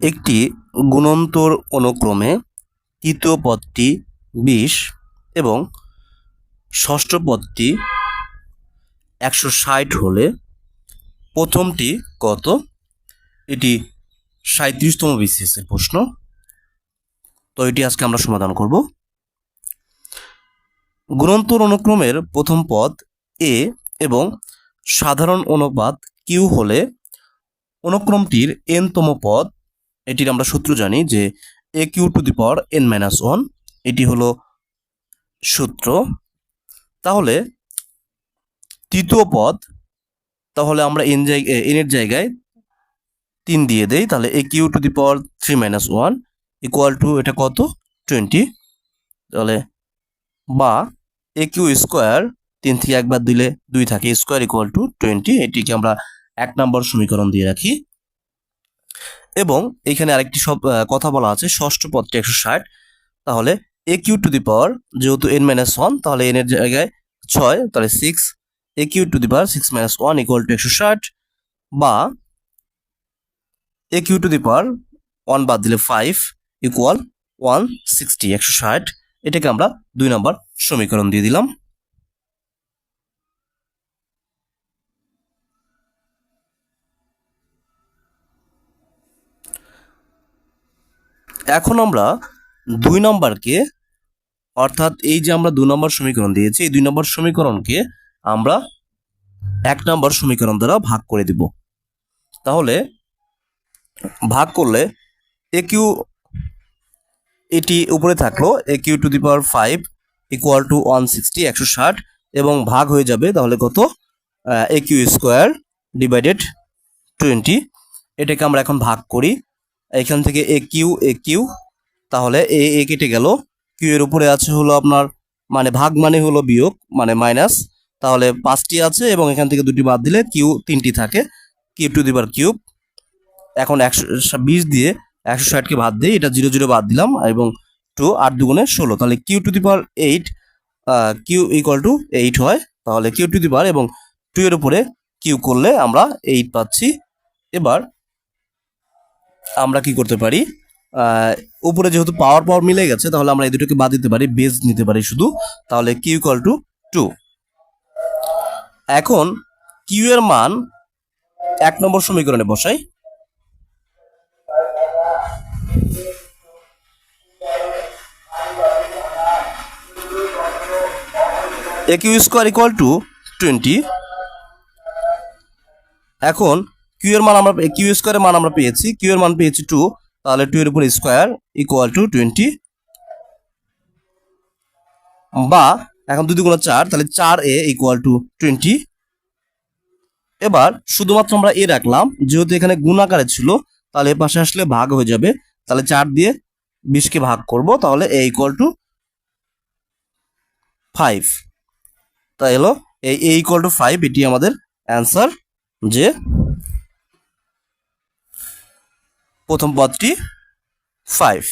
একটি গুণন্তর অনুক্রমে তৃতীয় পদটি বিশ এবং ষষ্ঠ পদটি একশো ষাট হলে প্রথমটি কত? এটি সাঁত্রিশতম বিসিএসের প্রশ্ন। তো এটি আজকে আমরা সমাধান করব। গুণন্তর অনুক্রমের প্রথম পদ এ এবং সাধারণ অনুপাত কিউ হলে অনুক্রমটির এনতম পদ এটির আমরা সূত্র জানি যে a q to the power n minus one এটি হলো সূত্র। তাহলে তৃতীয় পদ, তাহলে আমরা এন জায়গায় এনের জায়গায় তিন দিয়ে দেই, তাহলে a q to the power three minus one equal to এটা কত? টোয়েন্টি তাহলে বা এ কিউ স্কোয়ার তিন থেকে একবার দিলে দুই থাকে স্কোয়ার ইকুয়াল টু টোয়েন্টি এটিকে আমরা এক নম্বর সমীকরণ দিয়ে রাখি। এবং এখানে আরেকটি সব কথা বলা আছে, ষষ্ঠ পদটি একশো ষাট। তাহলে a q to the power যেহেতু এন মাইনাস ওয়ান, তাহলে এন এর জায়গায় ছয়, তাহলে six. A q to the power six minus one equal to একশো ষাট বা a q to the power one বাদ দিলে ফাইভ ইকুয়াল ওয়ান সিক্সটি একশো ষাট। এটাকে আমরা দুই নম্বর সমীকরণ দিয়ে দিলাম। এখন আমরা দুই নম্বরকে, অর্থাৎ এই যে আমরা দুই নম্বর সমীকরণ দিয়েছি, এই দুই নম্বর সমীকরণকে আমরা এক নম্বর সমীকরণ দ্বারা ভাগ করে দিব। তাহলে ভাগ করলে এ কিউ এটি উপরে থাকল, a q to the power five equal to one sixty, একশো ষাট, এবং ভাগ হয়ে যাবে তাহলে কত? A q square divided twenty. এটাকে আমরা এখন ভাগ করি। এখান থেকে এ কিউ এ কিউ, তাহলে এ এ কেটে গেল। কিউ এর উপরে আছে হলো আপনার মানে ভাগ মানে হলো বিয়োগ মানে মাইনাস তাহলে পাঁচটি আছে এবং এখান থেকে দুটি বাদ দিলে কিউ তিনটি থাকে। কিউ টু দিবার কিউব। এখন একশো, বিশ দিয়ে একশো ষাটকে বাদ দিয়ে এটা জিরো জিরো বাদ দিলাম এবং টু আট দুগুণে ষোলো। তাহলে q to the eight q equal to eight হয়। তাহলে কিউ টু দি এবং টু এর উপরে কিউ করলে আমরা এইট পাচ্ছি। এবার আমরা কি করতে পারি? উপরে যেহেতু পাওয়ার পাওয়ার মিলে গেছে, তাহলে আমরা এই দুটোকে বাদ দিতে পারি বেজ নিতে পারি শুধু। তাহলে কিউ ইকুয়াল টু টু এখন কিউ এর মান এক নম্বর সমীকরণে বসাই। A q square equal to twenty এখন কিউ এর মান আমরা কিউ স্কোয়ারের মান আমরা পেয়েছি। কিউ এর মান পেয়েছি টু তাহলে টু এর উপর স্কোয়ার ইকুয়াল টু টোয়েন্টি বা এখন দুই দুগুণ চার, তাহলে চার এ ইকুয়াল টু টোয়েন্টি এবার শুধুমাত্র আমরা এ রাখলাম, যেহেতু এখানে গুণ আকারে ছিল, তাহলে এ পাশে আসলে ভাগ হয়ে যাবে। তাহলে চার দিয়ে বিশকে ভাগ করব, তাহলে এ ইকুয়াল টু ফাইভ তাই হলো এই এ ইকুয়াল টু ফাইভ এটি আমাদের অ্যান্সার যে প্রথম পদটি ফাইভ